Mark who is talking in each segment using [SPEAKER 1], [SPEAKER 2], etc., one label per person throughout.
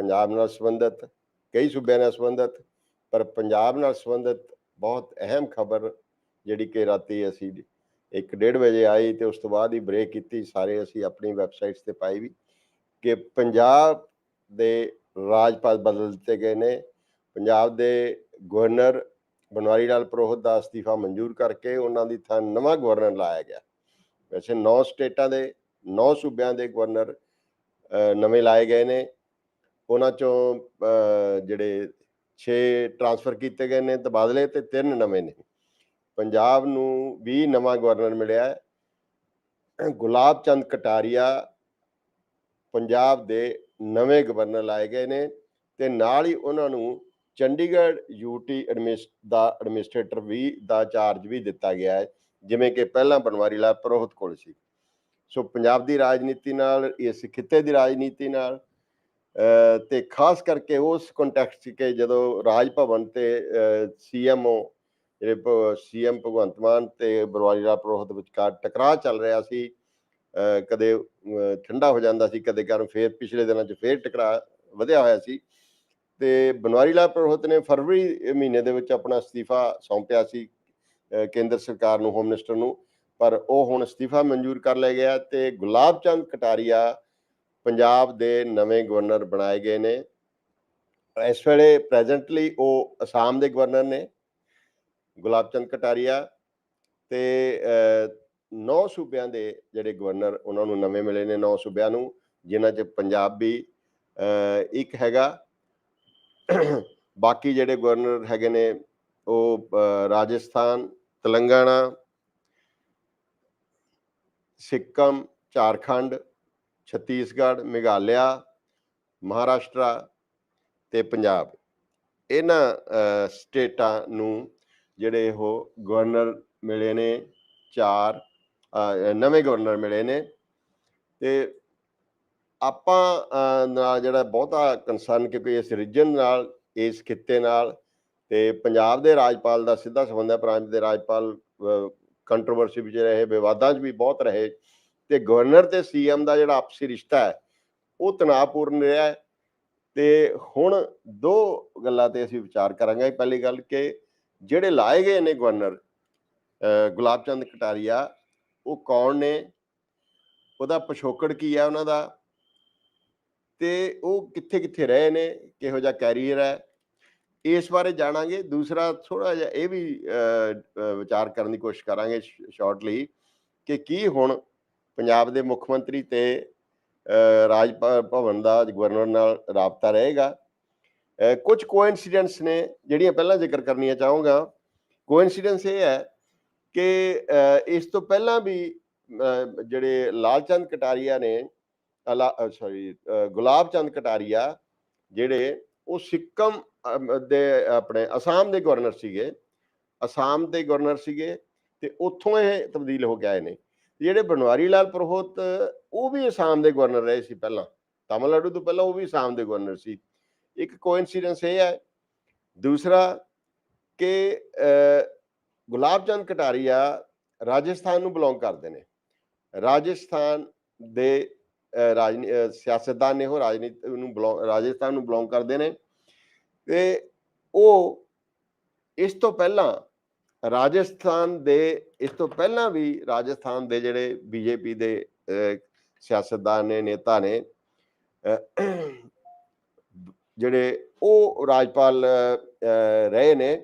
[SPEAKER 1] ਪੰਜਾਬ ਨਾਲ ਸੰਬੰਧਿਤ, ਕਈ ਸੂਬਿਆਂ ਨਾਲ ਸੰਬੰਧਿਤ, ਪਰ ਪੰਜਾਬ ਨਾਲ ਸੰਬੰਧਿਤ ਬਹੁਤ ਅਹਿਮ ਖਬਰ ਜਿਹੜੀ ਕਿ ਰਾਤੀ ਅਸੀਂ 1:30 ਵਜੇ ਆਈ ਤੇ ਉਸ ਤੋਂ ਬਾਅਦ ਹੀ ਬ੍ਰੇਕ ਕੀਤੀ, ਸਾਰੇ ਅਸੀਂ ਆਪਣੀ ਵੈਬਸਾਈਟਸ ਤੇ ਪਾਈ ਵੀ ਕਿ ਪੰਜਾਬ ਦੇ ਰਾਜਪਾਲ ਬਦਲ ਦਿੱਤੇ ਗਏ ਨੇ। ਪੰਜਾਬ ਦੇ ਗਵਰਨਰ ਬਨਵਾਰੀ ਲਾਲ ਪ੍ਰੋਹਤ ਦਾ ਅਸਤੀਫਾ ਮਨਜ਼ੂਰ ਕਰਕੇ ਉਹਨਾਂ ਦੀ ਥਾਂ ਨਵਾਂ ਗਵਰਨਰ ਲਾਇਆ ਗਿਆ। ਵੈਸੇ 9 ਸਟੇਟਾਂ ਦੇ 9 ਸੂਬਿਆਂ ਦੇ ਗਵਰਨਰ ਨਵੇਂ ਲਾਏ ਗਏ ਨੇ। ਉਹਨਾਂ ਚੋਂ ਜਿਹੜੇ 6 ਟਰਾਂਸਫਰ ਕੀਤੇ ਗਏ ਨੇ ਤਬਾਦਲੇ ਤੇ ਤਿੰਨ ਨਵੇਂ ਨੇ। ਪੰਜਾਬ ਨੂੰ ਵੀ ਨਵਾਂ ਗਵਰਨਰ ਮਿਲਿਆ ਹੈ। ਗੁਲਾਬ ਚੰਦ ਕਟਾਰੀਆ ਪੰਜਾਬ ਦੇ ਨਵੇਂ ਗਵਰਨਰ ਲਾਏ ਗਏ ਨੇ ਤੇ ਨਾਲ ਹੀ ਉਹਨਾਂ ਨੂੰ ਚੰਡੀਗੜ੍ਹ ਯੂਟੀ ਐਡਮਿਸ ਦਾ ਐਡਮਿਨਿਸਟ੍ਰੇਟਰ ਵੀ, ਦਾ ਚਾਰਜ ਵੀ ਦਿੱਤਾ ਗਿਆ ਹੈ, ਜਿਵੇਂ ਕਿ ਪਹਿਲਾਂ ਬਨਵਾਰੀ ਲਾਲ ਪ੍ਰੋਹਿਤ ਕੋਲ ਸੀ। ਸੋ ਪੰਜਾਬ ਦੀ ਰਾਜਨੀਤੀ ਨਾਲ, ਇਸ ਖਿੱਤੇ ਦੀ ਰਾਜਨੀਤੀ ਨਾਲ ਤੇ ਖਾਸ ਕਰਕੇ ਉਸ ਕੰਟੈਕਸਟ ਕਿ ਜਦੋਂ ਰਾਜ ਭਵਨ ਤੇ ਸੀਐਮਓ ਜਿਹੜੇ ਸੀਐਮ ਭਗਵੰਤ ਮਾਨ ਤੇ ਬਨਵਾਰੀ ਲਾਲ ਪ੍ਰੋਹਿਤ ਵਿਚਕਾਰ ਟਕਰਾਅ ਚੱਲ ਰਿਹਾ ਸੀ ਕਦੇ ਠੰਡਾ ਹੋ ਜਾਂਦਾ ਸੀ, ਕਦੇ ਗਰਮ ਫੇਰ ਪਿਛਲੇ ਦਿਨਾਂ 'ਚ ਫੇਰ ਟਕਰਾਅ ਵਧਿਆ ਹੋਇਆ ਸੀ। ਤੇ ਬਨਵਾਰੀ ਲਾਲ ਪ੍ਰੋਹਿਤ ਨੇ ਫਰਵਰੀ ਮਹੀਨੇ ਦੇ ਵਿੱਚ ਆਪਣਾ ਅਸਤੀਫਾ ਸੌਂਪਿਆ ਸੀ ਕੇਂਦਰ ਸਰਕਾਰ ਨੂੰ ਹੋਮ ਮਿਨਿਸਟਰ ਨੂੰ। ਪਰ ਉਹ ਹੁਣ ਅਸਤੀਫਾ ਮਨਜ਼ੂਰ ਕਰ ਲਿਆ ਗਿਆ ਤੇ ਗੁਲਾਬ ਚੰਦ ਕਟਾਰੀਆ ਪੰਜਾਬ ਦੇ ਨਵੇਂ ਗਵਰਨਰ ਬਣਾਏ ਗਏ ਨੇ। ਇਸ ਵੇਲੇ ਪ੍ਰੈਜ਼ੈਂਟਲੀ ਉਹ ਅਸਾਮ ਦੇ ਗਵਰਨਰ ਨੇ, ਗੁਲਾਬ ਚੰਦ ਕਟਾਰੀਆ ਤੇ ਨੌ ਸੂਬਿਆਂ ਦੇ ਜਿਹੜੇ ਗਵਰਨਰ ਉਹਨਾਂ ਨੂੰ ਨਵੇਂ ਮਿਲੇ ਨੇ ਨੌ ਸੂਬਿਆਂ ਨੂੰ, ਜਿਨ੍ਹਾਂ 'ਚ ਪੰਜਾਬ ਵੀ ਇੱਕ ਹੈਗਾ। ਬਾਕੀ ਜਿਹੜੇ ਗਵਰਨਰ ਹੈਗੇ ਨੇ ਉਹ ਰਾਜਸਥਾਨ, ਤੇਲੰਗਾਨਾ, ਸਿੱਕਮ, ਝਾਰਖੰਡ ਛੱਤੀਸਗੜ੍ਹ, ਮੇਘਾਲਿਆ, ਮਹਾਰਾਸ਼ਟਰਾ ਤੇ ਪੰਜਾਬ। ਇਹਨਾਂ ਸਟੇਟਾਂ ਨੂੰ ਜਿਹੜੇ ਉਹ ਗਵਰਨਰ ਮਿਲੇ ਨੇ, ਚਾਰ ਨਵੇਂ ਗਵਰਨਰ ਮਿਲੇ ਨੇ ਤੇ ਆਪਾਂ ਨਾਲ ਜਿਹੜਾ ਬਹੁਤਾ ਕੰਸਰਨ ਕਿਉਂਕਿ ਇਸ ਰੀਜਨ ਨਾਲ, ਇਸ ਖਿੱਤੇ ਨਾਲ ਤੇ ਪੰਜਾਬ ਦੇ ਰਾਜਪਾਲ ਦਾ ਸਿੱਧਾ ਸੰਬੰਧ ਹੈ, ਪੰਜਾਬ ਦੇ ਰਾਜਪਾਲ ਕੰਟਰੋਵਰਸੀ ਵਿੱਚ ਰਹੇ, ਵਿਵਾਦਾਂ 'ਚ ਵੀ ਬਹੁਤ ਰਹੇ। ਤੇ ਗਵਰਨਰ ਤੇ ਸੀਐਮ ਦਾ ਜਿਹੜਾ ਆਪਸੀ ਰਿਸ਼ਤਾ ਹੈ, ਉਹ ਤਣਾਅਪੂਰਨ ਰਿਹਾ ਹੈ। ਤੇ ਹੁਣ ਦੋ ਗੱਲਾਂ ਤੇ ਅਸੀਂ ਵਿਚਾਰ ਕਰਾਂਗੇ। ਪਹਿਲੀ ਗੱਲ ਕਿ ਜਿਹੜੇ ਲਾਏ ਗਏ ਨੇ ਗਵਰਨਰ ਗੁਲਾਬ ਚੰਦ ਕਟਾਰੀਆ, ਉਹ ਕੌਣ ਨੇ? ਉਹਦਾ ਪਿਛੋਕੜ ਕੀ ਹੈ ਉਹਨਾਂ ਦਾ? ਤੇ ਉਹ ਕਿੱਥੇ ਕਿੱਥੇ ਰਹੇ ਨੇ? ਕਿਹੋ ਜਿਹਾ ਕੈਰੀਅਰ ਹੈ? ਇਸ ਬਾਰੇ ਜਾਣਾਂਗੇ। ਦੂਸਰਾ ਥੋੜਾ ਜਿਹਾ ਇਹ ਵੀ ਵਿਚਾਰ ਕਰਨ ਦੀ ਕੋਸ਼ਿਸ਼ ਕਰਾਂਗੇ ਸ਼ਾਰਟਲੀ ਕਿ ਕੀ ਹੁਣ ਪੰਜਾਬ ਦੇ ਮੁੱਖ ਮੰਤਰੀ ਤੇ ਰਾਜ ਭਵਨ ਦਾ ਗਵਰਨਰ ਨਾਲ ਰਾਬਤਾ ਰਹੇਗਾ। ਅਹ, ਕੁਝ ਕੋਇਨਸੀਡੈਂਟਸ ਨੇ ਜਿਹੜੀਆਂ ਪਹਿਲਾਂ ਜ਼ਿਕਰ ਕਰਨੀਆਂ ਚਾਹੂੰਗਾ। ਕੋਇਨਸੀਡੈਂਸ ਇਹ ਹੈ ਕਿ ਇਸ ਤੋਂ ਪਹਿਲਾਂ ਵੀ ਜਿਹੜੇ ਲਾਲ ਚੰਦ ਕਟਾਰੀਆ ਨੇ ਸੌਰੀ ਗੁਲਾਬ ਚੰਦ ਕਟਾਰੀਆ ਜਿਹੜੇ ਉਹ ਸਿੱਕਮ ਦੇ ਆਪਣੇ ਅਸਾਮ ਦੇ ਗਵਰਨਰ ਸੀਗੇ। ਅਸਾਮ ਦੇ ਗਵਰਨਰ ਸੀਗੇ ਤੇ ਉੱਥੋਂ ਇਹ ਤਬਦੀਲ ਹੋ ਕੇ ਆਏ ਨੇ। ਜਿਹੜੇ ਬਨਵਾਰੀ ਲਾਲ ਪ੍ਰੋਹਤ ਉਹ ਵੀ ਅਸਾਮ ਦੇ ਗਵਰਨਰ ਰਹੇ ਸੀ ਪਹਿਲਾਂ। ਤਾਮਿਲਨਾਡੂ ਤੋਂ ਪਹਿਲਾਂ ਉਹ ਵੀ ਅਸਾਮ ਦੇ ਗਵਰਨਰ ਸੀ। ਇੱਕ ਕੋਇਨਸੀਡੈਂਸ ਇਹ ਹੈ। ਦੂਸਰਾ ਕਿ ਗੁਲਾਬ ਚੰਦ ਕਟਾਰੀਆ ਰਾਜਸਥਾਨ ਨੂੰ ਬਿਲੋਂਗ ਕਰਦੇ ਨੇ। ਰਾਜਸਥਾਨ ਦੇ ਅਹ, ਰਾਜਨੀ ਸਿਆਸਤਦਾਨ ਨੇ ਉਹ ਰਾਜਨੀਤੀ ਨੂੰ belong- ਰਾਜਸਥਾਨ ਨੂੰ ਬਿਲੋਂਗ ਕਰਦੇ ਨੇ। ਤੇ ਉਹ ਇਸ ਤੋਂ ਪਹਿਲਾਂ ਰਾਜਸਥਾਨ ਦੇ, ਇਸ ਤੋਂ ਪਹਿਲਾਂ ਵੀ ਰਾਜਸਥਾਨ ਦੇ ਜਿਹੜੇ ਬੀਜੇਪੀ ਦੇ ਸਿਆਸਤਦਾਨ ਨੇ, ਨੇਤਾ ਨੇ ਜਿਹੜੇ ਉਹ ਰਾਜਪਾਲ ਰਹੇ ਨੇ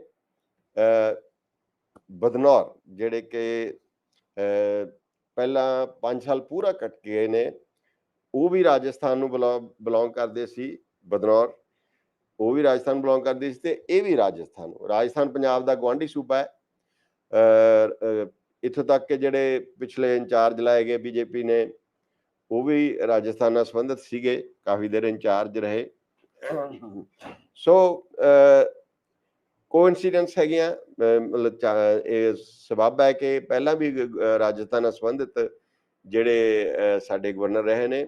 [SPEAKER 1] ਬਦਨੌਰ, ਜਿਹੜੇ ਕਿ ਪਹਿਲਾਂ 5 ਸਾਲ ਪੂਰਾ ਕੱਟ ਗਏ ਨੇ, ਉਹ ਵੀ ਰਾਜਸਥਾਨ ਨੂੰ ਬਿਲੋਂਗ ਕਰਦੇ ਸੀ, ਬਦਨੌਰ, ਉਹ ਵੀ ਰਾਜਸਥਾਨ ਬਿਲੋਂਗ ਕਰਦੀ ਸੀ ਤੇ ਇਹ ਵੀ ਰਾਜਸਥਾਨ ਰਾਜਸਥਾਨ ਪੰਜਾਬ ਦਾ ਗਵਾਂਢੀ ਸੂਬਾ ਹੈ ਇੱਥੋਂ ਤੱਕ ਕਿ ਜਿਹੜੇ ਪਿਛਲੇ ਇੰਚਾਰਜ ਲਾਏ ਗਏ ਬੀਜੇਪੀ ਨੇ, ਉਹ ਵੀ ਰਾਜਸਥਾਨ ਨਾਲ ਸੰਬੰਧਿਤ ਸੀਗੇ, ਕਾਫੀ ਦੇਰ ਇੰਚਾਰਜ ਰਹੇ। ਸੋ ਕੋਇਨਸੀਡੈਂਸ ਹੈਗੀਆਂ ਮਤਲਬ ਇਹ ਸਬਬ ਹੈ ਕਿ ਪਹਿਲਾਂ ਵੀ ਰਾਜਸਥਾਨ ਨਾਲ ਸੰਬੰਧਿਤ ਜਿਹੜੇ ਸਾਡੇ ਗਵਰਨਰ ਰਹੇ ਨੇ,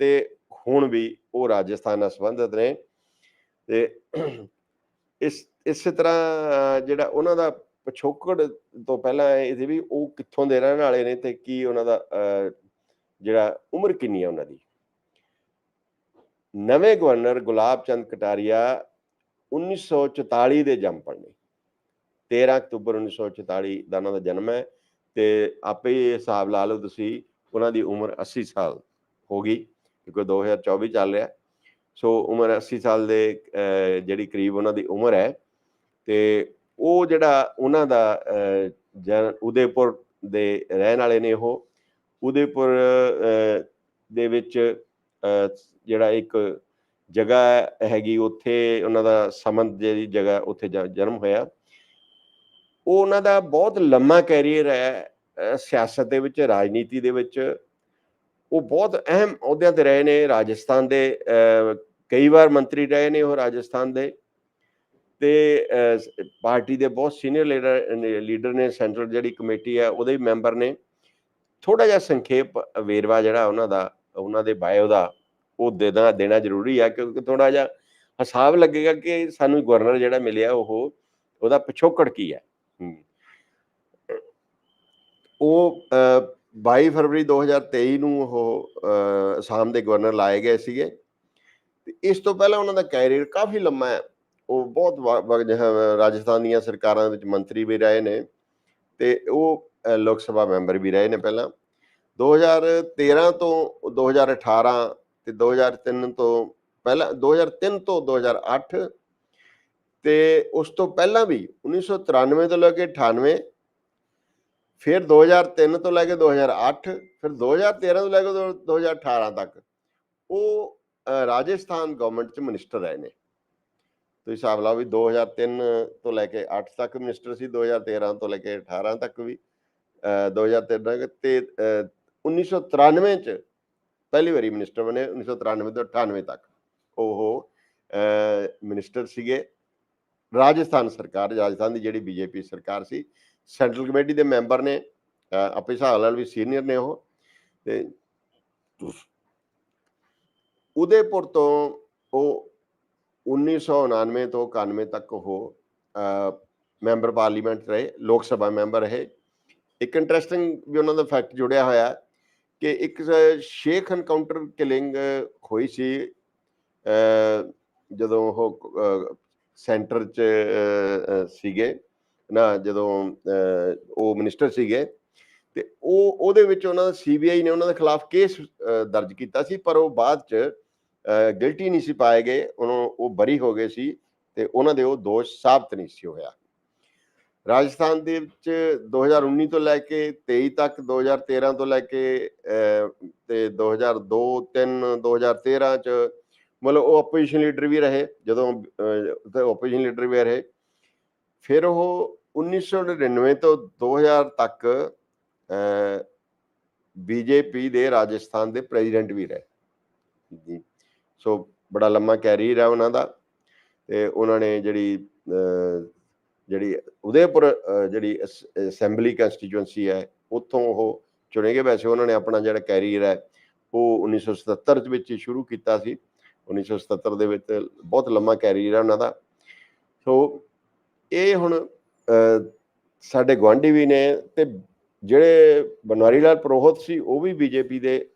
[SPEAKER 1] ਤੇ ਹੁਣ ਵੀ ਉਹ ਰਾਜਸਥਾਨ ਨਾਲ ਸੰਬੰਧਿਤ ਨੇ, ਤੇ ਇਸ, ਇਸੇ ਤਰ੍ਹਾਂ ਜਿਹੜਾ ਉਹਨਾਂ ਦਾ ਪਿਛੋਕੜ ਤੋਂ ਪਹਿਲਾਂ ਇਹ ਸੀ ਵੀ ਉਹ ਕਿੱਥੋਂ ਦੇ ਰਹਿਣ ਵਾਲੇ ਨੇ ਤੇ ਕੀ ਉਹਨਾਂ ਦਾ ਜਿਹੜਾ ਉਮਰ ਕਿੰਨੀ ਹੈ ਉਹਨਾਂ ਦੀ? ਨਵੇਂ ਗਵਰਨਰ ਗੁਲਾਬ ਚੰਦ ਕਟਾਰੀਆ 1944 ਦੇ ਜੰਮ ਨੇ 13 ਅਕਤੂਬਰ 1944 ਦਾ ਉਹਨਾਂ ਦਾ ਜਨਮ ਹੈ ਤੇ ਆਪੇ ਹੀ ਹਿਸਾਬ ਲਾ ਲਓ ਤੁਸੀਂ, ਉਹਨਾਂ ਦੀ ਉਮਰ 80 ਸਾਲ ਹੋ ਗਈ, ਕਿਉਂਕਿ 2024 ਚੱਲ ਰਿਹਾ। ਸੋ ਉਮਰ 80 ਸਾਲ ਦੇ ਜਿਹੜੀ ਕਰੀਬ ਉਹਨਾਂ ਦੀ ਉਮਰ ਹੈ ਤੇ ਉਹ ਜਿਹੜਾ ਉਹਨਾਂ ਦਾ ਅਹ, ਦੇ ਰਹਿਣ ਵਾਲੇ ਨੇ ਉਹ ਉਦੈਪੁਰ ਦੇ ਵਿੱਚ ਜਿਹੜਾ ਇੱਕ ਜਗ੍ਹਾ ਹੈਗੀ ਉੱਥੇ ਉਹਨਾਂ ਦਾ ਸਮੰਤ ਜਿਹੜੀ ਜਗ੍ਹਾ ਉੱਥੇ ਜ- ਜਨਮ ਹੋਇਆ। ਉਹ ਉਹਨਾਂ ਦਾ ਬਹੁਤ ਲੰਮਾ ਕੈਰੀਅਰ ਹੈ ਸਿਆਸਤ ਦੇ ਵਿੱਚ ਰਾਜਨੀਤੀ ਦੇ ਵਿੱਚ। ਉਹ ਬਹੁਤ ਅਹਿਮ ਅਹੁਦਿਆਂ ਤੇ ਰਹੇ ਨੇ ਰਾਜਸਥਾਨ ਦੇ ਕਈ ਵਾਰ ਮੰਤਰੀ ਰਹੇ ਨੇ ਉਹ ਰਾਜਸਥਾਨ ਦੇ। ਤੇ ਪਾਰਟੀ ਦੇ ਬਹੁਤ ਸੀਨੀਅਰ ਲੀਡਰ ਲੀਡਰ ਨੇ ਸੈਂਟਰਲ ਜਿਹੜੀ ਕਮੇਟੀ ਹੈ ਉਹਦੇ ਵੀ ਮੈਂਬਰ ਨੇ। ਥੋੜਾ ਜਿਹਾ ਸੰਖੇਪ ਵੇਰਵਾ ਜਿਹੜਾ ਉਹਨਾਂ ਦਾ ਉਹਨਾਂ ਦੇ ਬਾਇਓ ਦਾ ਉਹ ਦੇਣਾ ਦੇਣਾ ਜ਼ਰੂਰੀ ਹੈ ਕਿਉਂਕਿ ਥੋੜਾ ਜਿਹਾ ਹਿਸਾਬ ਲੱਗੇਗਾ ਕਿ ਸਾਨੂੰ ਗਵਰਨਰ ਜਿਹੜਾ ਮਿਲਿਆ ਉਹ ਉਹਦਾ ਪਿਛੋਕੜ ਕੀ ਹੈ। ਹਮ। ਉਹ ਅਹ, 22 ਫਰਵਰੀ 2023 ਨੂੰ ਉਹ ਅਸਾਮ ਦੇ ਗਵਰਨਰ ਲਾਏ ਗਏ ਸੀਗੇ। ਤੇ ਇਸ ਤੋਂ ਪਹਿਲਾਂ ਉਹਨਾਂ ਦਾ ਕੈਰੀਅਰ ਕਾਫੀ ਲੰਮਾ ਹੈ। ਉਹ ਬਹੁਤ ਵਾ- ਵਾ- ਰਾਜਸਥਾਨ ਦੀਆਂ ਸਰਕਾਰਾਂ ਵਿੱਚ ਮੰਤਰੀ ਵੀ ਰਹੇ ਨੇ ਤੇ ਉਹ ਲੋਕ ਸਭਾ ਮੈਂਬਰ ਵੀ ਰਹੇ ਨੇ ਪਹਿਲਾਂ। 2013 ਤੋਂ 2018 ਤੇ 2003 ਤੋਂ ਪਹਿਲਾਂ 2003 ਤੋਂ 2008 ਤੇ ਉਸ ਤੋਂ ਪਹਿਲਾਂ ਵੀ 1993 ਤੋਂ ਲੈ ਕੇ 98 ਫਿਰ 2003 ਤੋਂ ਲੈ ਕੇ 2008 ਫਿਰ 2013 ਤੋਂ ਲੈ ਕੇ ਦੋ- 2018 ਤੱਕ ਉਹ ਰਾਜਸਥਾਨ ਗਵਰਨਮੈਂਟ ਚ ਮਿਨਿਸਟਰ ਰਹੇ ਨੇ। ਤੁਸੀਂ ਹਿਸਾਬ ਲਾਓ ਵੀ 2003 ਤੋਂ ਲੈ ਕੇ 8 ਤੱਕ ਮਿਨਿਸਟਰ ਸੀ 2013 ਤੋਂ ਲੈ ਕੇ 18 ਤੱਕ ਵੀ ਅਹ, 2013 ਤੱਕ ਤੇ ਅਹ, 1993 ਚ ਪਹਿਲੀ ਵਾਰੀ ਮਿਨਿਸਟਰ ਬਣੇ 1993 ਤੋਂ 98 ਤੱਕ। ਉਹ ਅਹ, ਮਿਨਿਸਟਰ ਸੀਗੇ। ਰਾਜਸਥਾਨ ਸਰਕਾਰ ਰਾਜਸਥਾਨ ਦੀ ਜਿਹੜੀ ਬੀਜੇਪੀ ਸਰਕਾਰ ਸੀ ਸੈਂਟਰਲ ਕਮੇਟੀ ਦੇ ਮੈਂਬਰ ਨੇ ਆਪੇ ਹਿਸਾਬ ਨਾਲ ਵੀ ਸੀਨੀਅਰ ਨੇ ਉਹ। ਤੇ ਉਦੈਪੁਰ ਤੋਂ ਉਹ 1999 ਤੋਂ 91 ਤੱਕ ਉਹ ਮੈਂਬਰ ਪਾਰਲੀਮੈਂਟ ਰਹੇ, ਲੋਕ ਸਭਾ ਮੈਂਬਰ ਰਹੇ। ਇੱਕ ਇੰਟਰਸਟਿੰਗ ਵੀ ਉਹਨਾਂ ਦਾ ਫੈਕਟ ਜੁੜਿਆ ਹੋਇਆ ਕਿ ਇੱਕ ਸ਼ੇਖ ਐਨਕਾਊਂਟਰ ਕਿਲਿੰਗ ਹੋਈ ਸੀ ਜਦੋਂ ਉਹ ਸੈਂਟਰ ਚ ਸੀਗੇ। ਨਾ, ਜਦੋਂ ਉਹ ਮਿਨਿਸਟਰ ਸੀਗੇ। ਤੇ ਉਹ, ਉਹਦੇ ਵਿੱਚ ਉਹਨਾਂ ਦਾ ਸੀਬੀਆਈ ਨੇ ਉਹਨਾਂ ਦੇ ਖਿਲਾਫ ਕੇਸ ਦਰਜ ਕੀਤਾ ਸੀ, ਪਰ ਉਹ ਬਾਅਦ ਚ ਗਿਲਟੀ ਨਹੀਂ ਸੀ ਪਾਏ ਗਏ ਉਹਨੂੰ ਉਹ ਬਰੀ ਹੋ ਗਏ ਸੀ ਤੇ ਉਹਨਾਂ ਦੇ ਉਹ ਦੋਸ਼ ਸਾਬਤ ਨਹੀਂ ਸੀ ਹੋਇਆ। ਰਾਜਸਥਾਨ ਦੇ ਵਿੱਚ 2019 ਤੋਂ ਲੈ ਕੇ 23 ਤੱਕ 2013 ਤੋਂ ਲੈ ਕੇ ਅਹ, ਤੇ 2002 3 2013 ਚ ਮਤਲਬ ਉਹ ਆਪੋਜੀਸ਼ਨ ਲੀਡਰ ਵੀ ਰਹੇ ਜਦੋਂ ਆਪੋਜੀਸ਼ਨ ਲੀਡਰ ਵੀ ਰਹੇ। ਫਿਰ ਉਹ 1999 ਤੋਂ 2000 ਤੱਕ ਬੀਜੇਪੀ ਦੇ ਰਾਜਸਥਾਨ ਦੇ ਪ੍ਰੈਜ਼ੀਡੈਂਟ ਵੀ ਰਹੇ। ਸੋ ਬੜਾ ਲੰਮਾ ਕੈਰੀਅਰ ਹੈ ਉਹਨਾਂ ਦਾ ਤੇ ਉਹਨਾਂ ਨੇ ਜਿਹੜੀ ਜਿਹੜੀ ਉਦੈਪੁਰ ਅਹ, ਜਿਹੜੀ ਅਸੈਂਬਲੀ ਕੰਸਟੀਚੁਐਂਸੀ ਹੈ ਉੱਥੋਂ ਉਹ ਚੁਣੇ ਗਏ। ਵੈਸੇ ਉਹਨਾਂ ਨੇ ਆਪਣਾ ਜਿਹੜਾ ਕੈਰੀਅਰ ਹੈ ਉਹ 1977 ਚ ਵਿੱਚ ਸ਼ੁਰੂ ਕੀਤਾ ਸੀ। 1977 ਦੇ ਵਿੱਚ ਬਹੁਤ ਲੰਮਾ ਕੈਰੀਅਰ ਹੈ ਉਹਨਾਂ ਦਾ। ਸੋ ਇਹ ਹੁਣ ਸਾਡੇ ਗੁਆਂਢੀ ਵੀ ਨੇ ਤੇ ਜਿਹੜੇ ਬਨਵਾਰੀ ਲਾਲ ਪ੍ਰੋਹਤ ਸੀ ਉਹ ਵੀ ਬੀਜੇਪੀ ਦੇ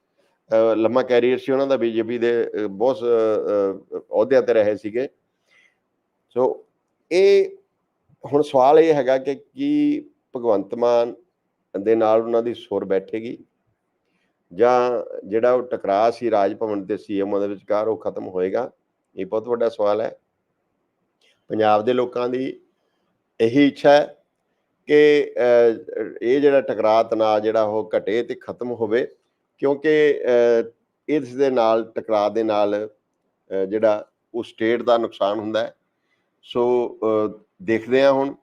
[SPEAKER 1] ਲੰਮਾ ਕੈਰੀਅਰ ਸੀ ਉਹਨਾਂ ਦਾ ਬੀਜੇਪੀ ਦੇ ਬਹੁਤ ਅਹੁਦਿਆਂ ਤੇ ਰਹੇ ਸੀਗੇ। ਸੋ ਇਹ ਹੁਣ ਸਵਾਲ ਇਹ ਹੈਗਾ ਕਿ ਕੀ ਭਗਵੰਤ ਮਾਨ ਦੇ ਨਾਲ ਉਹਨਾਂ ਦੀ ਸੁਰ ਬੈਠੇਗੀ? ਜਾਂ ਜਿਹੜਾ ਉਹ ਟਕਰਾਅ ਸੀ ਰਾਜ ਭਵਨ ਤੇ ਸੀਐਮ ਦੇ ਵਿਚਕਾਰ ਉਹ ਖਤਮ ਹੋਏਗਾ? ਇਹ ਬਹੁਤ ਵੱਡਾ ਸਵਾਲ ਹੈ। ਪੰਜਾਬ ਦੇ ਲੋਕਾਂ ਦੀ ਇਹੀ ਇੱਛਾ ਹੈ ਕਿ ਇਹ ਜਿਹੜਾ ਟਕਰਾਅ ਤਣਾਅ ਜਿਹੜਾ ਉਹ ਘਟੇ ਤੇ ਖਤਮ ਹੋਵੇ। ਕਿਉਂਕਿ ਇਸ ਦੇ ਨਾਲ, ਟਕਰਾਅ ਦੇ ਨਾਲ ਜਿਹੜਾ ਉਹ ਸਟੇਟ ਦਾ ਨੁਕਸਾਨ ਹੁੰਦਾ ਸੋ ਦੇਖਦੇ ਹਾਂ ਹੁਣ।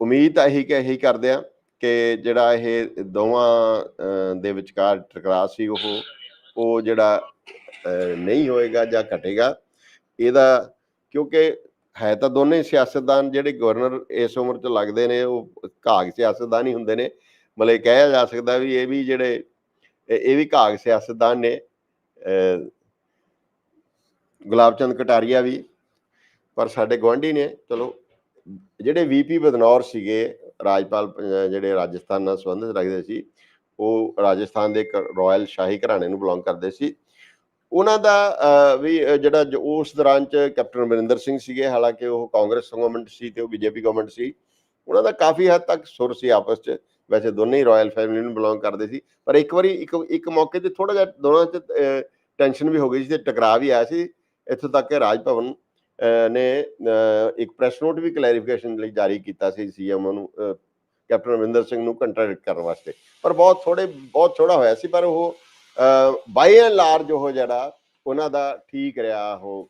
[SPEAKER 1] ਉਮੀਦ ਤਾਂ ਇਹੀ ਕਿ, ਇਹੀ ਕਰਦੇ ਹਾਂ ਕਿ ਜਿਹੜਾ ਇਹ ਦੋਵਾਂ ਦੇ ਵਿਚਕਾਰ ਟਕਰਾਅ ਸੀ ਉਹ ਉਹ ਜਿਹੜਾ ਨਹੀਂ ਹੋਏਗਾ ਜਾਂ ਘਟੇਗਾ, ਇਹਦਾ ਕਿਉਂਕਿ ਹੈ ਤਾਂ ਦੋਨੇ ਸਿਆਸਤਦਾਨ ਜਿਹੜੇ ਗਵਰਨਰ ਇਸ ਉਮਰ 'ਚ ਲੱਗਦੇ ਨੇ, ਉਹ ਘਾਗ ਸਿਆਸਤਦਾਨ ਹੀ ਹੁੰਦੇ ਨੇ। ਮਤਲਬ ਇਹ ਕਿਹਾ ਜਾ ਸਕਦਾ ਵੀ ਇਹ ਵੀ ਜਿਹੜੇ ਇਹ ਵੀ ਘਾਗ ਸਿਆਸਤਦਾਨ ਨੇ ਗੁਲਾਬ ਚੰਦ ਕਟਾਰੀਆ ਵੀ, ਪਰ ਸਾਡੇ ਗਵਾਂਢੀ ਨੇ, ਚਲੋ, ਜਿਹੜੇ ਵੀਪੀ ਬਦਨੌਰ ਸੀਗੇ, ਰਾਜਪਾਲ ਜਿਹੜੇ ਰਾਜਸਥਾਨ ਨਾਲ ਸੰਬੰਧਿਤ ਰੱਖਦੇ ਸੀ, ਉਹ ਰਾਜਸਥਾਨ ਦੇ ਇੱਕ ਰਾਇਲ ਸ਼ਾਹੀ ਘਰਾਣੇ ਨੂੰ ਬਿਲੋਂਗ ਕਰਦੇ ਸੀ। ਉਹਨਾਂ ਦਾ ਵੀ ਜਿਹੜਾ ਉਸ ਦੌਰਾਨ ਚ ਕੈਪਟਨ ਅਮਰਿੰਦਰ ਸਿੰਘ ਸੀਗੇ, ਹਾਲਾਂਕਿ ਉਹ ਕਾਂਗਰਸ ਗਵਰਨਮੈਂਟ ਸੀ ਤੇ ਉਹ ਬੀਜੇਪੀ ਗਵਰਨਮੈਂਟ ਸੀ, ਉਹਨਾਂ ਦਾ ਕਾਫੀ ਹੱਦ ਤੱਕ ਸੁਰ ਸੀ ਆਪਸ ਚ। ਵੈਸੇ ਦੋਨੇ ਹੀ ਰਾਇਲ ਫੈਮਿਲੀ ਨੂੰ ਬਿਲੋਂਗ ਕਰਦੇ ਸੀ, ਪਰ ਇੱਕ ਵਾਰੀ ਇੱਕ ਇੱਕ ਮੌਕੇ ਤੇ ਥੋੜਾ ਜਿਹਾ ਦੋਨਾਂ ਚ ਟੈਨਸ਼ਨ ਵੀ ਹੋ ਗਈ ਸੀ ਤੇ ਟਕਰਾਅ ਵੀ ਆਇਆ ਸੀ। ਇੱਥੋਂ ਤੱਕ ਕਿ ਰਾਜ ਭਵਨ ਨੇ ਇੱਕ ਪ੍ਰੈਸ ਨੋਟ ਵੀ ਕਲੈਰੀਫਿਕੇਸ਼ਨ ਲਈ ਜਾਰੀ ਕੀਤਾ ਸੀ ਸੀਐਮ ਨੂੰ ਕੈਪਟਨ ਅਮਰਿੰਦਰ ਸਿੰਘ ਨੂੰ ਕੰਟਰੈਕਟ ਕਰਨ ਵਾਸਤੇ। ਪਰ ਬਹੁਤ ਥੋੜੇ ਬਹੁਤ ਥੋੜਾ ਹੋਇਆ ਸੀ, ਪਰ ਉਹ ਬਾਈ ਐਂਡ ਲਾਰਜ ਉਹ ਜਿਹੜਾ, ਉਹਨਾਂ ਦਾ ਠੀਕ ਰਿਹਾ ਉਹ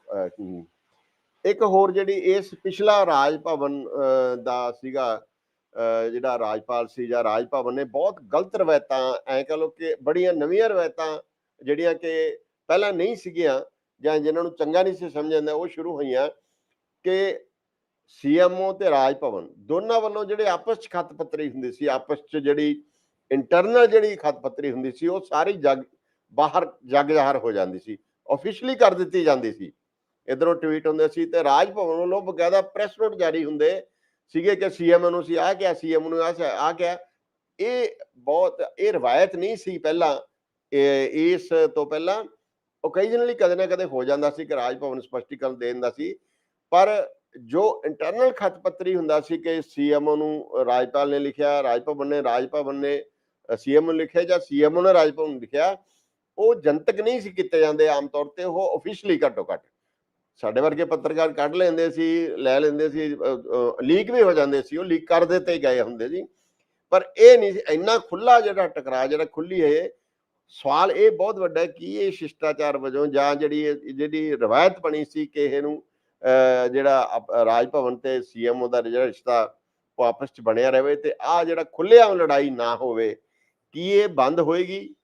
[SPEAKER 1] ਇੱਕ ਹੋਰ ਜਿਹੜੀ ਇਸ ਪਿਛਲਾ ਰਾਜ ਭਵਨ ਦਾ ਸੀਗਾ ਜਿਹੜਾ ਰਾਜਪਾਲ ਸੀ ਜਾਂ ਰਾਜ ਭਵਨ ਨੇ ਬਹੁਤ ਗਲਤ ਰਵਾਇਤਾਂ, ਐ ਕਹ ਲੋ ਕਿ ਬੜੀਆਂ ਨਵੀਆਂ ਰਵਾਇਤਾਂ ਜਿਹੜੀਆਂ ਕਿ ਪਹਿਲਾਂ ਨਹੀਂ ਸੀਗੀਆਂ ਜਾਂ ਜਿਨ੍ਹਾਂ ਨੂੰ ਚੰਗਾ ਨਹੀਂ ਸੀ ਸਮਝਿਆ ਜਾਂਦਾ ਉਹ ਸ਼ੁਰੂ ਹੋਈਆਂ ਕਿ ਸੀਐਮਓ ਤੇ ਰਾਜ ਭਵਨ ਦੋਨਾਂ ਵੱਲੋਂ ਜਿਹੜੇ ਆਪਸ ਚ ਖਤ ਪੱਤਰੀ ਹੁੰਦੀ ਸੀ, ਆਪਸ ਚ ਜਿਹੜੀ ਇੰਟਰਨਲ ਜਿਹੜੀ ਖੱਤ ਪੱਤਰੀ ਹੁੰਦੀ ਸੀ, ਉਹ ਸਾਰੀ ਜਗ ਬਾਹਰ ਜਗ ਜ਼ਾਹਰ ਹੋ ਜਾਂਦੀ ਸੀ ਆਫੀਸ਼ੀਅਲੀ ਕਰ ਦਿੱਤੀ ਜਾਂਦੀ ਸੀ। ਇਧਰੋਂ ਟਵੀਟ ਹੁੰਦੇ ਸੀ ਤੇ ਰਾਜ ਭਵਨ ਵੱਲੋਂ ਬਕਾਇਦਾ ਪ੍ਰੈਸ ਨੋਟ ਜਾਰੀ ਹੁੰਦੇ ਸੀਗੇ ਕਿ ਸੀਐਮ ਨੂੰ ਸੀ, ਆ ਕਿਹਾ, ਸੀਐਮ ਨੂੰ, ਆ ਕਿਹਾ। ਇਹ ਬਹੁਤ, ਇਹ ਰਵਾਇਤ ਨਹੀਂ ਸੀ ਪਹਿਲਾਂ। ਇਹ- ਇਸ ਤੋਂ ਪਹਿਲਾਂ ਓਕੇਜਨਲੀ ਕਦੇ ਨਾ ਕਦੇ ਹੋ ਜਾਂਦਾ ਸੀ ਕਿ ਰਾਜ ਭਵਨ ਸਪਸ਼ਟੀਕਰਨ ਦੇ ਦਿੰਦਾ ਸੀ। ਪਰ ਜੋ ਇੰਟਰਨਲ ਖਤਪੱਤਰੀ ਹੁੰਦਾ ਸੀ ਕਿ ਸੀਐਮ ਨੂੰ ਰਾਜਪਾਲ ਨੇ ਲਿਖਿਆ ਰਾਜ ਭਵਨ ਨੇ ਰਾਜ ਭਵਨ ਨੇ ਸੀਐਮ ਨੂੰ ਲਿਖਿਆ ਜਾਂ ਸੀਐਮ ਨੇ ਰਾਜ ਭਵਨ ਨੂੰ ਲਿਖਿਆ, ਉਹ ਜਨਤਕ ਨਹੀਂ ਸੀ ਕੀਤੇ ਜਾਂਦੇ। ਆਮ ਤੌਰ ਤੇ ਉਹ ਆਫੀਸ਼ੀਅਲੀ ਘੱਟੋ ਘੱਟ ਸਾਡੇ ਵਰਗੇ ਪੱਤਰਕਾਰ ਕੱਢ ਲੈਂਦੇ ਸੀ, ਲੈ ਲੈਂਦੇ ਸੀ ਲੀਕ ਵੀ ਹੋ ਜਾਂਦੇ ਸੀ, ਉਹ ਲੀਕ ਕਰ ਦਿੱਤੇ ਗਏ ਹੁੰਦੇ ਸੀ। ਪਰ ਇਹ ਨਹੀਂ ਸੀ, ਇੰਨਾ ਖੁੱਲਾ ਜਿਹੜਾ ਟਕਰਾਅ, ਜਿਹੜਾ ਖੁੱਲੀ ਹੈ ਸਵਾਲ ਇਹ ਬਹੁਤ ਵੱਡਾ ਹੈ ਕਿ ਇਹ ਸ਼ਿਸ਼ਟਾਚਾਰ ਵਜੋਂ ਜਾਂ ਜਿਹੜੀ ਇਹ- ਜਿਹੜੀ ਰਵਾਇਤ ਬਣੀ ਸੀ ਕਿ ਇਹਨੂੰ ਜਿਹੜਾ ਅਪ- ਰਾਜ ਭਵਨ ਤੇ ਸੀਐਮ ਦਾ ਜਿਹੜਾ ਰਿਸ਼ਤਾ ਉਹ ਆਪਸ ਚ ਬਣਿਆ ਰਹੇ ਤੇ ਆ ਜਿਹੜਾ ਖੁੱਲ੍ਹੇਆਮ ਲੜਾਈ ਨਾ ਹੋਵੇ, ਕੀ ਇਹ ਬੰਦ ਹੋਏਗੀ?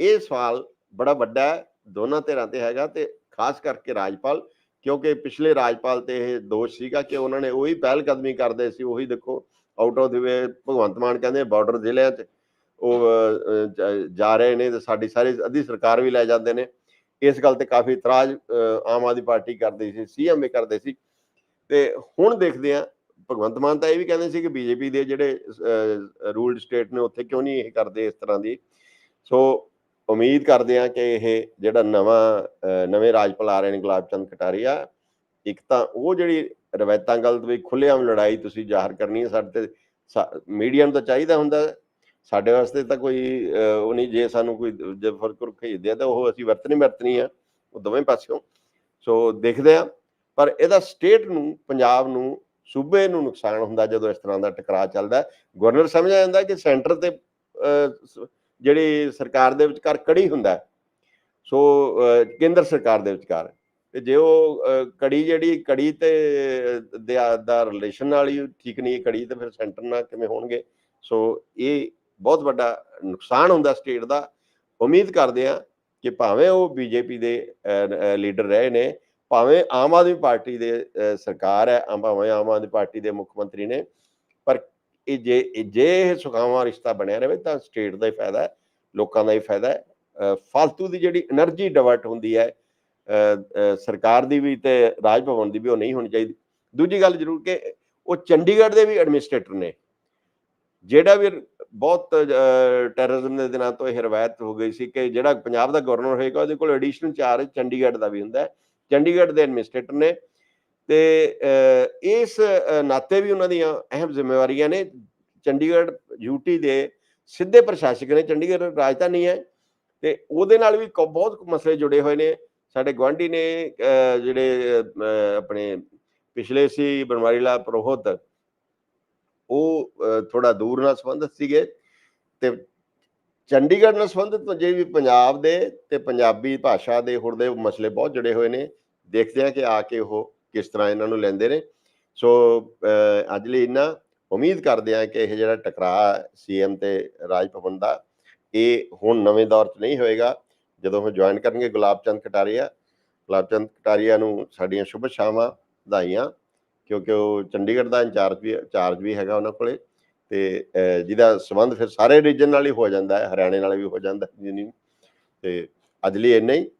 [SPEAKER 1] ਇਹ ਸਵਾਲ ਬੜਾ ਵੱਡਾ ਦੋਨਾਂ ਧਿਰਾਂ ਤੇ ਹੈਗਾ ਤੇ ਖਾਸ ਕਰਕੇ ਰਾਜਪਾਲ, ਕਿਉਂਕਿ ਪਿਛਲੇ ਰਾਜਪਾਲ ਤੇ ਇਹ ਦੋਸ਼ ਸੀਗਾ ਕਿ ਉਹਨਾਂ ਨੇ ਉਹੀ ਪਹਿਲ ਕਦਮੀ ਕਰਦੇ ਸੀ, ਉਹੀ ਦੇਖੋ out of the way Bhagwant Mann ਕਹਿੰਦੇ ਬਾਰਡਰ ਜ਼ਿਲ੍ਹਿਆਂ 'ਚ, ਉਹ ਜਾ ਰਹੇ ਨੇ ਤੇ ਸਾਡੀ ਸਾਰੀ ਅੱਧੀ ਸਰਕਾਰ ਵੀ ਲੈ ਜਾਂਦੇ ਨੇ। ਇਸ ਗੱਲ ਤੇ ਕਾਫੀ ਇਤਰਾਜ਼ ਆਮ ਆਦਮੀ ਪਾਰਟੀ ਕਰਦੀ ਸੀ ਸੀਐਮ ਵੀ ਕਰਦੇ ਸੀ। ਤੇ ਹੁਣ ਦੇਖਦੇ ਆ ਭਗਵੰਤ ਮਾਨ ਤਾਂ ਇਹ ਵੀ ਕਹਿੰਦੇ ਸੀ ਕਿ ਬੀਜੇਪੀ ਦੇ ਜਿਹੜੇ ਰੂਲਡ ਸਟੇਟ ਨੇ, ਉੱਥੇ ਕਿਉਂ ਨਹੀਂ ਇਹ ਕਰਦੇ ਇਸ ਤਰ੍ਹਾਂ ਦੀ। ਸੋ ਉਮੀਦ ਕਰਦੇ ਹਾਂ ਕਿ ਇਹ ਜਿਹੜਾ ਨਵਾਂ ਨਵੇਂ ਰਾਜਪਾਲ ਆ ਰਹੇ ਨੇ ਗੁਲਾਬ ਚੰਦ ਕਟਾਰੀਆ, ਇੱਕ ਤਾਂ ਉਹ ਜਿਹੜੀ ਰਵਾਇਤਾਂ ਗਲਤ ਵੀ ਖੁੱਲ੍ਹੇਆਮ ਲੜਾਈ ਤੁਸੀਂ ਜ਼ਾਹਰ ਕਰਨੀ ਹੈ, ਸਾਡੇ ਤੇ ਮੀਡੀਆ ਨੂੰ ਤਾਂ ਚਾਹੀਦਾ ਹੁੰਦਾ ਸਾਡੇ ਵਾਸਤੇ ਤਾਂ ਕੋਈ ਉਹ ਨਹੀਂ, ਜੇ ਸਾਨੂੰ ਕੋਈ ਜੇ ਫ਼ਰਕ ਭੇਜਦੇ ਆ ਤਾਂ ਉਹ ਅਸੀਂ ਵਰਤਣੀ ਵਰਤਣੀ ਆ, ਉਹ ਦੋਵੇਂ ਪਾਸਿਓਂ ਸੋ ਦੇਖਦੇ ਆ ਪਰ ਇਹਦਾ ਸਟੇਟ ਨੂੰ, ਪੰਜਾਬ ਨੂੰ, ਸੂਬੇ ਨੂੰ ਨੁਕਸਾਨ ਹੁੰਦਾ ਜਦੋਂ ਇਸ ਤਰ੍ਹਾਂ ਦਾ ਟਕਰਾਅ ਚੱਲਦਾ ਹੈ। ਗਵਰਨਰ ਸਮਝਿਆ ਜਾਂਦਾ ਕਿ ਸੈਂਟਰ ਤੇ ਸ- ਜਿਹੜੀ ਸਰਕਾਰ ਦੇ ਵਿਚਕਾਰ ਕੜੀ ਹੁੰਦਾ ਸੋ ਕੇਂਦਰ ਸਰਕਾਰ ਦੇ ਵਿਚਕਾਰ, ਤੇ ਜੇ ਉਹ ਕੜੀ ਜਿਹੜੀ, ਕੜੀ ਤੇ ਦਾ ਰਿਲੇਸ਼ਨ ਨਾਲ ਹੀ ਠੀਕ ਨਹੀਂ ਹੈ ਕੜੀ, ਤੇ ਫਿਰ ਸੈਂਟਰ ਨਾਲ ਕਿਵੇਂ ਹੋਣਗੇ? ਸੋ, ਇਹ ਬਹੁਤ ਵੱਡਾ ਨੁਕਸਾਨ ਹੁੰਦਾ ਸਟੇਟ ਦਾ। ਉਮੀਦ ਕਰਦੇ ਆ ਕਿ ਭਾਵੇਂ ਉਹ ਬੀਜੇਪੀ ਦੇ ਲੀਡਰ ਰਹੇ ਨੇ, ਭਾਵੇਂ ਆਮ ਆਦਮੀ ਪਾਰਟੀ ਦੇ ਸਰਕਾਰ ਹੈ ਭਾਵੇਂ ਆਮ ਆਦਮੀ ਪਾਰਟੀ ਦੇ ਮੁੱਖ ਮੰਤਰੀ ਨੇ ਇਹ ਜੇ ਜੇ ਇਹ ਸੁਖਾਵਾਂ ਰਿਸ਼ਤਾ ਬਣਿਆ ਰਹੇ ਤਾਂ ਸਟੇਟ ਦਾ ਹੀ ਫਾਇਦਾ ਹੈ, ਲੋਕਾਂ ਦਾ ਹੀ ਫਾਇਦਾ ਹੈ। ਫालतू ਦੀ ਜਿਹੜੀ એનર્ਜੀ ਡਿਵਰਟ ਹੁੰਦੀ ਹੈ ਸਰਕਾਰ ਦੀ ਵੀ ਤੇ ਰਾਜ ਭਵਨ ਦੀ ਵੀ ਉਹ ਨਹੀਂ ਹੋਣੀ ਚਾਹੀਦੀ। ਦੂਜੀ ਗੱਲ ਜ਼ਰੂਰ ਕਿ ਉਹ ਚੰਡੀਗੜ੍ਹ ਦੇ ਵੀ ਐਡਮਿਨਿਸਟਰੇਟਰ ਨੇ। ਜਿਹੜਾ ਵੀ ਬਹੁਤ ਟੈਰਰਿਜ਼ਮ ਦੇ ਦਿਨਾਂ ਤੋਂ ਇਹ ਰਵਾਇਤ ਹੋ ਗਈ ਸੀ ਕਿ ਜਿਹੜਾ ਪੰਜਾਬ ਦਾ ਗਵਰਨਰ ਹੋਏਗਾ ਉਹਦੇ ਕੋਲ ਐਡੀਸ਼ਨਲ ਚਾਰਜ ਚੰਡੀਗੜ੍ਹ ਦਾ ਵੀ ਹੁੰਦਾ ਹੈ। ਚੰਡੀਗੜ੍ਹ ਦੇ ਐਡਮਿਨਿਸਟਰੇਟਰ ਨੇ ਤੇ ਇਸ ਨਾਤੇ ਵੀ ਉਹਨਾਂ ਦੀਆਂ ਅਹਿਮ ਜ਼ਿੰਮੇਵਾਰੀਆਂ ਨੇ। ਚੰਡੀਗੜ੍ਹ ਯੂਟੀ ਦੇ ਸਿੱਧੇ ਪ੍ਰਸ਼ਾਸਕ ਨੇ। ਚੰਡੀਗੜ੍ਹ ਰਾਜਧਾਨੀ ਹੈ ਤੇ ਉਹਦੇ ਨਾਲ ਵੀ ਕ- ਬਹੁਤ ਮਸਲੇ ਜੁੜੇ ਹੋਏ ਨੇ। ਸਾਡੇ ਗਵਾਂਢੀ ਨੇ ਜਿਹੜੇ ਆਪਣੇ ਪਿਛਲੇ ਸੀ ਬਨਵਾਰੀ ਲਾਲ ਪ੍ਰੋਹਤ, ਉਹ ਥੋੜਾ ਦੂਰ ਨਾਲ ਸੰਬੰਧਿਤ ਸੀਗੇ ਤੇ ਚੰਡੀਗੜ੍ਹ ਨਾਲ ਸੰਬੰਧਿਤ ਜੇ ਵੀ ਪੰਜਾਬ ਦੇ ਤੇ ਪੰਜਾਬੀ ਭਾਸ਼ਾ ਦੇ ਹੁਣ ਦੇ ਮਸਲੇ ਬਹੁਤ ਜੁੜੇ ਹੋਏ ਨੇ। ਦੇਖਦੇ ਆ ਕਿ ਆ ਕੇ ਉਹ ਕਿਸ ਤਰ੍ਹਾਂ ਇਹਨਾਂ ਨੂੰ ਲੈਂਦੇ ਨੇ। ਸੋ ਅੱਜ ਲਈ ਇੰਨਾ। ਉਮੀਦ ਕਰਦੇ ਆ ਕਿ ਇਹ ਜਿਹੜਾ ਟਕਰਾਅ ਸੀਐਮ ਤੇ ਰਾਜ ਭਵਨ ਦਾ, ਇਹ ਹੁਣ ਨਵੇਂ ਦੌਰ 'ਚ ਨਹੀਂ ਹੋਏਗਾ। ਜਦੋਂ ਉਹ ਜੁਆਇਨ ਕਰਨਗੇ ਗੁਲਾਬ ਚੰਦ ਕਟਾਰੀਆ। ਗੁਲਾਬ ਚੰਦ ਕਟਾਰੀਆ ਨੂੰ ਸਾਡੀਆਂ ਸ਼ੁਭ ਸ਼ਾਮਾਂ ਵਧਾਈਆਂ, ਕਿਉਂਕਿ ਉਹ ਚੰਡੀਗੜ੍ਹ ਦਾ ਇੰਚਾਰਜ ਵੀ ਇੰਚਾਰਜ ਵੀ ਹੈਗਾ ਉਹਨਾਂ ਕੋਲੇ। ਤੇ ਜਿਹਦਾ ਸੰਬੰਧ ਫਿਰ ਸਾਰੇ ਰੀਜਨ ਨਾਲ ਹੀ ਹੋ ਜਾਂਦਾ ਹੈ, ਹਰਿਆਣੇ ਨਾਲ ਵੀ ਹੋ ਜਾਂਦਾ ਹੈ ਤੇ ਅੱਜ ਲਈ ਇੰਨਾ ਹੀ।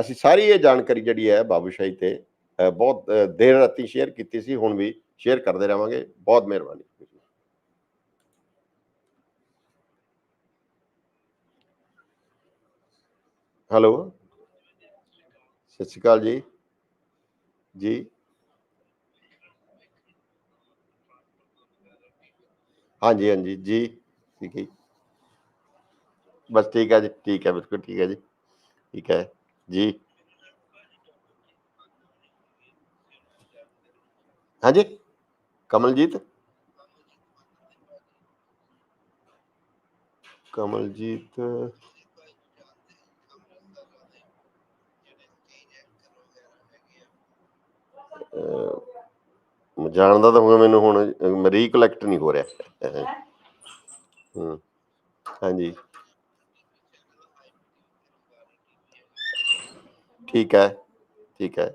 [SPEAKER 1] ਅਸੀਂ ਸਾਰੀ ਇਹ ਜਾਣਕਾਰੀ ਜਿਹੜੀ ਹੈ ਬਾਬੂਸ਼ਾਹੀ ਤੇ ਬਹੁਤ ਅਹ, ਦੇਰ ਰਾਤੀ ਸ਼ੇਅਰ ਕੀਤੀ ਸੀ ਹੁਣ ਵੀ ਸ਼ੇਅਰ ਕਰਦੇ ਰਵਾਂਗੇ ਬਹੁਤ ਮਿਹਰਬਾਨੀ ਹੈਲੋ
[SPEAKER 2] ਸਤਿ ਸ਼੍ਰੀ ਅਕਾਲ ਜੀ ਜੀ ਹਾਂਜੀ ਹਾਂਜੀ ਜੀ ਠੀਕ ਹੈ ਜੀ। ਬਸ ਠੀਕ ਹੈ ਜੀ ਠੀਕ ਹੈ ਬਿਲਕੁਲ ਠੀਕ ਹੈ ਜੀ ਠੀਕ ਹੈ ਹਾਂਜੀ? ਕਮਲਜੀਤ? ਕਮਲਜੀਤ? ਜਾਣਦਾ ਤਾਂ ਹੋਊਗਾ ਮੈਨੂੰ ਹੁਣ ਰੀਕਲੈਕਟ ਨਹੀਂ ਹੋ ਰਿਹਾ। ਹੂੰ, ਹਾਂਜੀ। ਠੀਕ ਹੈ ਠੀਕ ਹੈ।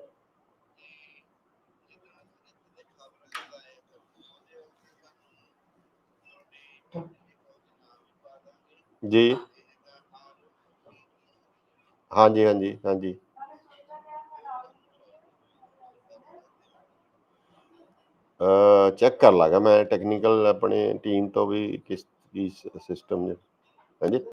[SPEAKER 2] ਜੀ ਹਾਂਜੀ ਹਾਂਜੀ ਹਾਂਜੀ ਚੈੱਕ ਕਰ ਲਾਂਗਾ ਮੈਂ ਟੈਕਨੀਕਲ ਆਪਣੇ ਟੀਮ ਤੋਂ ਵੀ ਕਿਸ ਕੀ ਸਿਸਟਮ ਹਾਂਜੀ